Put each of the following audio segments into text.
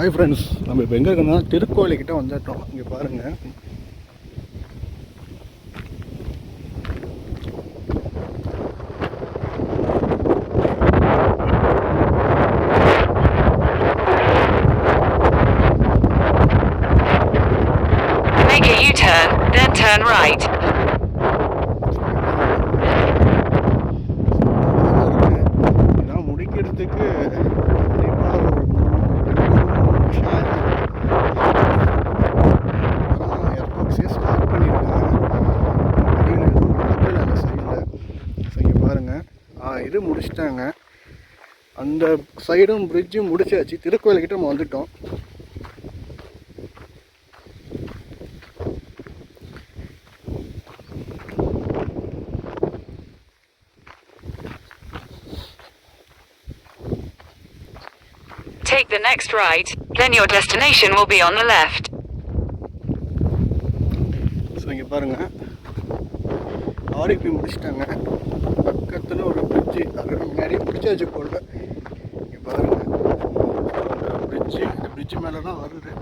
Hi friends நம்ம இப்போ எங்கே இருக்கோம்னா திருக்கோயிலுக்கிட்ட வந்துட்டோம் இங்கே பாருங்கள் Make a U-turn, then turn right. இதெல்லாம் முடிக்கிறதுக்கு கண்டிப்பாக ஒரு மூணு நிமிஷம் ஆயிடும் அதான் எர்பாக்ஸே ஸ்டார்ட் பண்ணியிருக்காங்க வழியில் எதுவும் நடக்கல அந்த சைடில் ஸோ இங்கே பாருங்கள் ஆ இது முடிச்சிட்டாங்க. அந்த சைடும் பிரிட்ஜும் முடிச்சாச்சு. திருக்கோயிலுக்கிட்ட நம்ம வந்துட்டோம். Take the next right, then your destination will be on the left. So இங்கே பாருங்கள் ஆர்இபி முடிச்சிட்டாங்க. பக்கத்தில் ஒரு பிரிட்ஜு அது முன்னாடியே பிடிச்சாச்சு போடல. இங்கே பாருங்கள் அந்த பிரிட்ஜு இந்த பிரிட்ஜு மேலே தான் வருது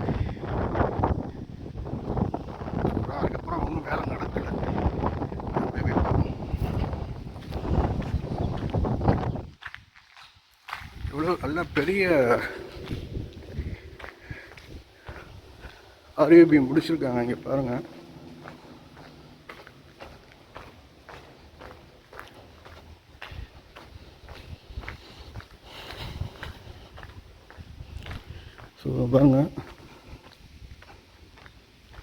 அதுக்கப்புறம் ஒன்றும் வேலை நடக்கலை. இவ்வளோ நல்ல பெரிய ஆர்யூபி முடிச்சிருக்காங்க. இங்கே பாருங்கள் ஸோ பாருங்க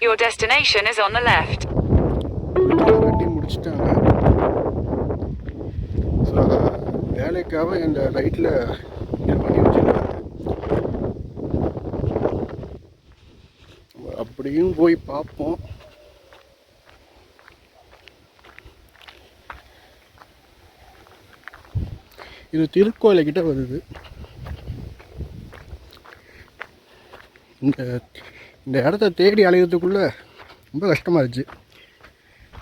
Your destination is on the left. கட்டி முடிச்சிட்டாங்க. ஸோ வேலைக்காக இந்த லைட்டில் பண்ணி வச்சுருக்காங்க. அப்படியும் போய் பார்ப்போம். இது திருக்கோயிலுக்கிட்ட வருது. இந்த இந்த இடத்த தேடி அலையிறதுக்குள்ளே ரொம்ப கஷ்டமாக இருந்துச்சு.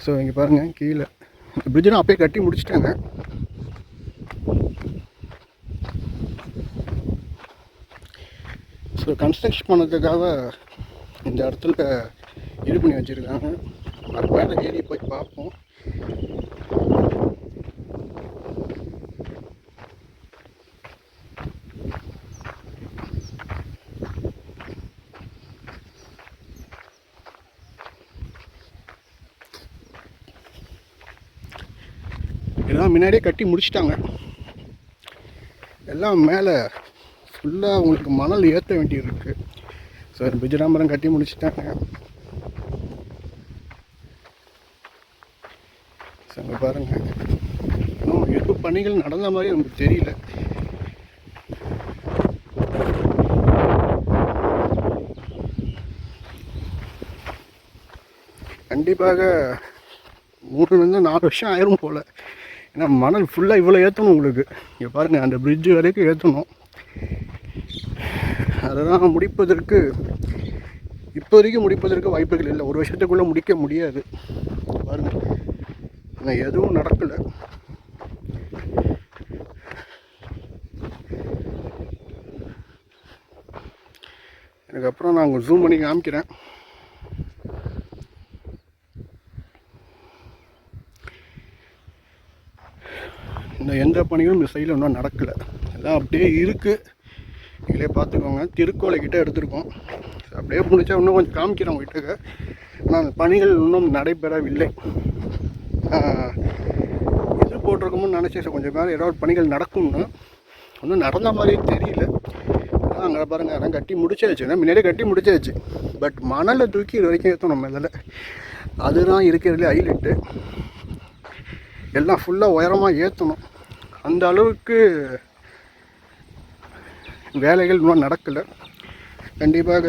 ஸோ இங்கே பாருங்கள் கீழே. இந்த பிரிட்ஜெலாம் அப்பயே கட்டி முடிச்சிட்டாங்க. ஸோ கன்ஸ்ட்ரக்ஷன் பண்ணதுக்காக இந்த இடத்துல இது பண்ணி வச்சுருக்காங்க. அது மேலே ஏறி போய் பார்ப்போம். எல்லாம் முன்னாடியே கட்டி முடிச்சிட்டாங்க. எல்லாம் மேலே ஃபுல்லாக உங்களுக்கு மணல் ஏற்ற வேண்டியிருக்கு. ஸோ பிஜிடாம்பரம் கட்டி முடிச்சிட்டாங்க. ஸோ அங்கே பாருங்கள் இன்னும் எது பணிகள் நடந்த மாதிரி நமக்கு தெரியல. கண்டிப்பாக மூணுலேருந்து நாலு வருஷம் ஆயிரும் போல். ஏன்னா மணல் ஃபுல்லாக இவ்வளோ ஏற்றணும் உங்களுக்கு. இங்கே பாருங்கள் அந்த பிரிட்ஜு வரைக்கும் ஏற்றணும் அதெல்லாம் முடிப்பதற்கு இப்போதைக்கு முடிப்பதற்கு வாய்ப்புகள் இல்லை. ஒரு வருஷத்துக்குள்ளே முடிக்க முடியாது. பாருங்கள் ஆனால் எதுவும் நடக்கலை. அதுக்கப்புறம் நான் உங்கள் ஜூம் பண்ணி காமிக்கிறேன். இந்த எந்த பணியும் இந்த சைடில் இன்னும் நடக்கலை. எல்லாம் அப்படியே இருக்குது நீங்களே பார்த்துக்கோங்க. திருக்கோலைக்கிட்ட எடுத்திருக்கோம். அப்படியே முடிச்சா இன்னும் கொஞ்சம் காமிக்கிறோம் வீட்டுக்கு ஆனால் அந்த பணிகள் இன்னும் நடைபெறவில்லை. இது போட்டிருக்கோம்னு நினச்சேன். கொஞ்சம் மேலே ஏதாவது பணிகள் நடக்கும்னு. ஒன்றும் நடந்த மாதிரி தெரியல. அங்கே பாருங்கள் அதான் கட்டி முடிச்சாச்சு. முன்னாடியே கட்டி முடிச்சாச்சு. பட் மணலை தூக்கி இது வரைக்கும் ஏற்றணும் மேலே. அதுதான் இருக்கிறதுலே ஹைலைட்டு. எல்லாம் ஃபுல்லாக உயரமாக ஏற்றணும் அந்த அளவுக்கு வேலைகள் இன்னும் நடக்கலை. கண்டிப்பாக